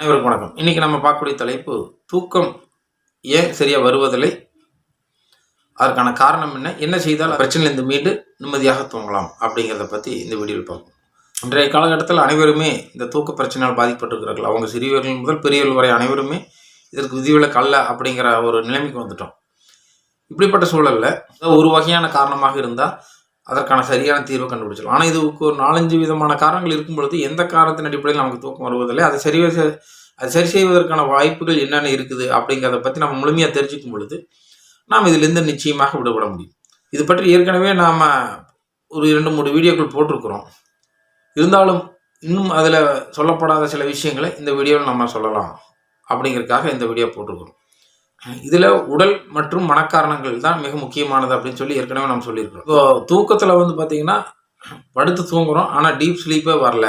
அனைவருக்கும் வணக்கம். இன்னைக்கு நம்ம பார்க்கக்கூடிய தலைப்பு தூக்கம் ஏன் சரியா வருவதில்லை? அதற்கான காரணம் என்ன? என்ன செய்தால் பிரச்சனையிலிருந்து மீண்டு நிம்மதியாக தூங்கலாம் அப்படிங்கிறத பற்றி இந்த வீடியோவில் பார்ப்போம். இன்றைய காலகட்டத்தில் அனைவருமே இந்த தூக்க பிரச்சனையால் பாதிக்கப்பட்டிருக்கிறார்கள். அவங்க சிறியவர்கள் முதல் பெரியவர்கள் வரை அனைவருமே இதற்கு விதிவிலக்கு அல்ல அப்படிங்கிற ஒரு நிலைமைக்கு வந்துட்டோம். இப்படிப்பட்ட சூழலில் ஒரு வகையான காரணமாக இருந்தால் அதற்கான சரியான தீர்வை கண்டுபிடிச்சலாம் ஆனால் இதுக்கு ஒரு நாலஞ்சு விதமான காரணங்கள் இருக்கும் பொழுது எந்த காரணத்தின் அடிப்படையில் நமக்கு தூக்கம் வருவதில்லை? அதை சரி செ- அது சரி செய்வதற்கான வாய்ப்புகள் என்னென்ன இருக்குது அப்படிங்கிறத பற்றி நம்ம முழுமையாக தெரிஞ்சுக்கும் பொழுது நாம் இதிலிருந்து நிச்சயமாக விடுபட முடியும். இது பற்றி ஏற்கனவே நாம் ஒரு இரண்டு மூணு வீடியோக்கள் போட்டிருக்கிறோம். இருந்தாலும் இன்னும் அதில் சொல்லப்படாத சில விஷயங்களை இந்த வீடியோவில் நம்ம சொல்லலாம் அப்படிங்கிறதுக்காக இந்த வீடியோ போட்டிருக்கிறோம். இதில் உடல் மற்றும் மனக்காரணங்கள் தான் மிக முக்கியமானது அப்படின்னு சொல்லி ஏற்கனவே நம்ம சொல்லியிருக்கிறோம். இப்போ தூக்கத்தில் வந்து பார்த்தீங்கன்னா படுத்து தூங்குறோம் ஆனால் டீப் ஸ்லீப்பே வரல.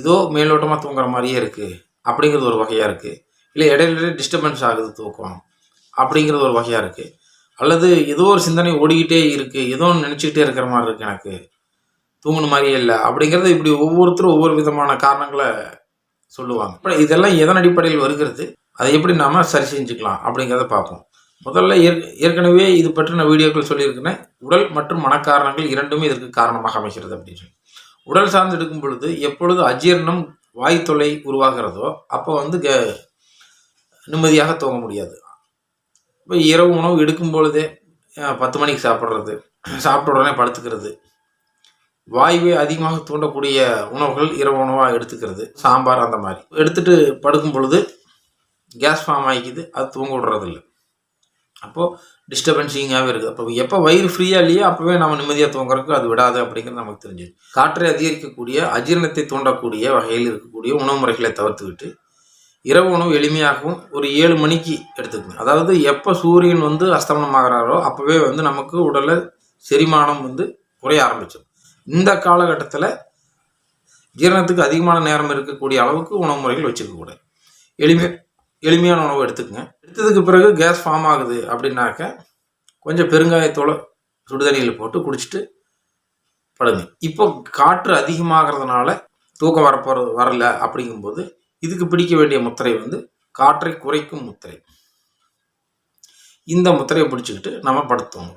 ஏதோ மேலோட்டமாக தூங்குற மாதிரியே இருக்குது அப்படிங்கிறது ஒரு வகையாக இருக்குது இல்லை இடையில டிஸ்டர்பன்ஸ் ஆகுது தூக்கம். அப்படிங்கிறது ஒரு வகையாக இருக்குது அல்லது ஏதோ ஒரு சிந்தனை ஓடிக்கிட்டே இருக்குது ஏதோ ஒன்று நினச்சிக்கிட்டே இருக்கிற மாதிரி இருக்குது எனக்கு. தூங்குன மாதிரியே இல்லை. அப்படிங்கிறது இப்படி ஒவ்வொருத்தரும் ஒவ்வொரு விதமான காரணங்களை சொல்லுவாங்க. இப்போ இதெல்லாம் எதன் அடிப்படையில் வருகிறது? அதை எப்படி நாம் சரி செஞ்சுக்கலாம் அப்படிங்கிறத பார்ப்போம். முதல்ல ஏற் ஏற்கனவே இது பற்றின வீடியோக்கள் சொல்லியிருக்கிறேன். உடல் மற்றும் மனக்காரணங்கள் இரண்டுமே இதற்கு காரணமாக அமைகிறது அப்படின்னு. சொல்லி உடல் சார்ந்து எடுக்கும் பொழுது எப்பொழுது அஜீரணம் வாய் தொலை உருவாகிறதோ அப்போ வந்து க- நிம்மதியாக தூங்க முடியாது. இப்போ இரவு உணவு எடுக்கும் பொழுதே பத்து மணிக்கு சாப்பிட்றது சாப்பிட்ட உடனே படுத்துக்கிறது. வாயுவை அதிகமாக தூண்டக்கூடிய உணவுகள் இரவு உணவாக எடுத்துக்கிறது. சாம்பார் அந்த மாதிரி. எடுத்துட்டு படுக்கும் பொழுது கேஸ் ஃபார்ம் ஆகிக்குது அது தூங்க விடுறதில்ல. அப்போது டிஸ்டர்பன்சிங்காகவே இருக்குது. அப்போ எப்போ வயிறு ஃப்ரீயாக இல்லையோ அப்போவே நம்ம நிம்மதியாக தூங்குறதுக்கு அது விடாது அப்படிங்கிறது நமக்கு தெரிஞ்சது காற்றை அதிகரிக்கக்கூடிய அஜீரணத்தை தூண்டக்கூடிய வகையில் இருக்கக்கூடிய உணவு முறைகளை தவிர்த்துக்கிட்டு இரவு உணவு எளிமையாகவும் ஒரு ஏழு மணிக்கு எடுத்துக்கணும். அதாவது எப்போ சூரியன் வந்து அஸ்தமனம் ஆகிறாரோ அப்போவே வந்து நமக்கு உடலில் செரிமானம் வந்து குறைய ஆரம்பிச்சிடும். இந்த காலகட்டத்தில் ஜீரணத்துக்கு அதிகமான நேரம் இருக்கக்கூடிய அளவுக்கு உணவு முறைகள் வச்சுக்கக்கூடாது. எளிமை எளிமையான உணவு எடுத்துக்கங்க. எடுத்ததுக்கு பிறகு கேஸ் ஃபார்ம் ஆகுது அப்படின்னாக்க கொஞ்சம் பெருங்காயத்தோடு சுடுதண்ணியில் போட்டு குடிச்சிட்டு படுங்க. இப்போ காற்று அதிகமாகிறதுனால தூக்கம் வரப்போகிறது வரல அப்படிங்கும்போது இதுக்கு பிடிக்க வேண்டிய முத்திரை வந்து காற்றை குறைக்கும் முத்திரை. இந்த முத்திரையை பிடிச்சிக்கிட்டு நம்ம படுத்துவோம்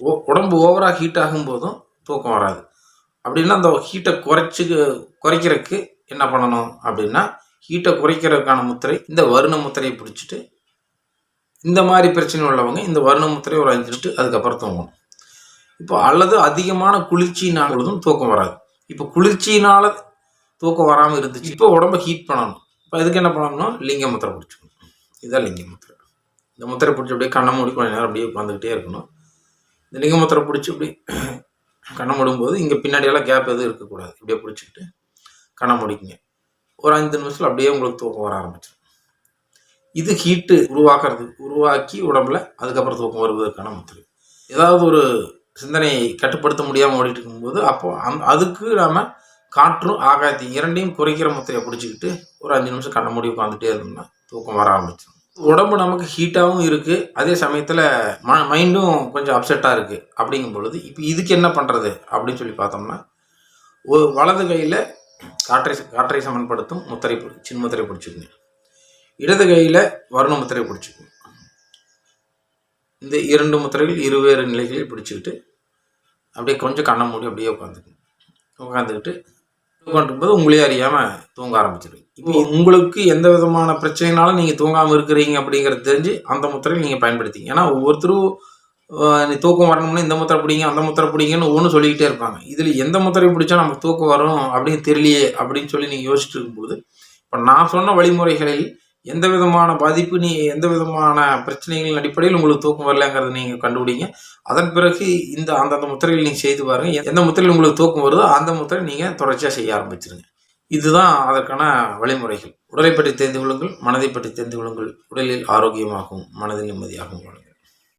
ஓ உடம்பு ஓவராக ஹீட் ஆகும்போதும் தூக்கம் வராது. அப்படின்னா அந்த ஹீட்டை குறைச்சி குறைக்கிறதுக்கு என்ன பண்ணணும் அப்படின்னா ஹீட்டை குறைக்கிறதுக்கான முத்திரை இந்த வருண முத்திரையை பிடிச்சிட்டு இந்த மாதிரி பிரச்சனை உள்ளவங்க இந்த வருண முத்திரையை ஒரு அஞ்சு நிமிஷம் அதுக்கப்புறம் தூங்கணும். இப்போ அல்லது அதிகமான குளிர்ச்சியினால் பொழுதும் தூக்கம் வராது. இப்போ குளிர்ச்சியினால தூக்கம் வராமல் இருந்துச்சு இப்போ உடம்ப ஹீட் பண்ணணும். இப்போ இதுக்கு என்ன பண்ணணும்னா லிங்க முத்திரை பிடிச்சிக்கணும். இதுதான் லிங்க முத்திரை. இந்த முத்திரை பிடிச்சி அப்படியே கண்ணை மூடி கொஞ்ச நேரம் அப்படியே உட்காந்துக்கிட்டே இருக்கணும். இந்த லிங்க முத்திரை பிடிச்சி இப்படி கண்ணை மூடும்போது இங்கே பின்னாடியெல்லாம் கேப் எதுவும் இருக்கக்கூடாது. இப்படியே பிடிச்சிக்கிட்டு கண்ணை முடிக்குங்க. ஒரு அஞ்சு நிமிஷத்தில் அப்படியே உங்களுக்கு தூக்கம் வர ஆரம்பிச்சிடும் இது ஹீட்டு உருவாக்குறது உருவாக்கி உடம்புல அதுக்கப்புறம் தூக்கம் வருவதற்கான முத்திரை. ஏதாவது ஒரு சிந்தனையை கட்டுப்படுத்த முடியாமல் ஓடிட்டு இருக்கும்போது அப்போ அந் அதுக்கு நாம் காற்றும் ஆகாயத்தையும் இரண்டையும் குறைக்கிற முத்திரையை பிடிச்சிக்கிட்டு ஒரு அஞ்சு நிமிஷம் கண்ண மூடி உட்காந்துட்டே இருந்தோம்னா தூக்கம் வர ஆரம்பிச்சிடும் உடம்பு நமக்கு ஹீட்டாகவும் இருக்குது அதே சமயத்தில் ம மைண்டும் கொஞ்சம் அப்செட்டாக இருக்குது அப்படிங்கும் பொழுது இப்போ இதுக்கு என்ன பண்ணுறது அப்படின்னு சொல்லி பார்த்தோம்னா ஒரு வலது கையில் காற்றை காற்றை சமன்படுத்தும் முத்திரை பிடி சின்ன முத்திரை பிடிச்சிக்கோங்க. இடது கையில் வருண முத்திரை பிடிச்சிக்கோங்க. இந்த இரண்டு முத்திரைகள் இருவேறு நிலைகளில் பிடிச்சிக்கிட்டு அப்படியே கொஞ்சம் கண்ணை மூடி அப்படியே உட்காந்துக்கணும் உட்காந்துக்கிட்டு உட்காந்துக்கும்போது உங்களே அறியாமல் தூங்க ஆரம்பிச்சிடுவீங்க இப்போ உங்களுக்கு எந்த விதமான பிரச்சனைனாலும் நீங்கள் தூங்காமல் இருக்கிறீங்க அப்படிங்கிறது தெரிஞ்சு அந்த முத்திரையை நீங்கள் பயன்படுத்திங்க. ஏன்னா ஒவ்வொருத்தரும் நீ தூக்கம் வரணும்னா இந்த முத்திரை பிடிங்க அந்த முத்திரை பிடிங்கன்னு ஒன்று சொல்லிக்கிட்டே இருப்பாங்க. இதில் எந்த முத்திரை பிடிச்சா நமக்கு தூக்கம் வரும் அப்படின்னு தெரியலையே அப்படின்னு சொல்லி நீங்கள் யோசிச்சுட்டு இருக்கும்போது இப்போ நான் சொன்ன வழிமுறைகளில் எந்த விதமான பாதிப்பு நீ எந்த விதமான பிரச்சனைகளின் அடிப்படையில் உங்களுக்கு தூக்கம் வரலங்கிறத நீங்கள் கண்டுபிடிங்க. அதன் பிறகு இந்த அந்தந்த முத்திரைகள் நீங்கள் செய்து பாருங்க. எந்த முத்திரையில் உங்களுக்கு தூக்கம் வருதோ அந்த முத்திரை நீங்கள் தொடர்ச்சியாக செய்ய ஆரம்பிச்சிருங்க. இதுதான் அதற்கான வழிமுறைகள். உடலை பற்றி தெரிந்து கொள்ளுங்கள் மனதை பற்றி தெரிந்து கொள்ளுங்கள். உடலில் ஆரோக்கியமாகவும் மனதில் நிம்மதியாகவும் வாழுங்கள்.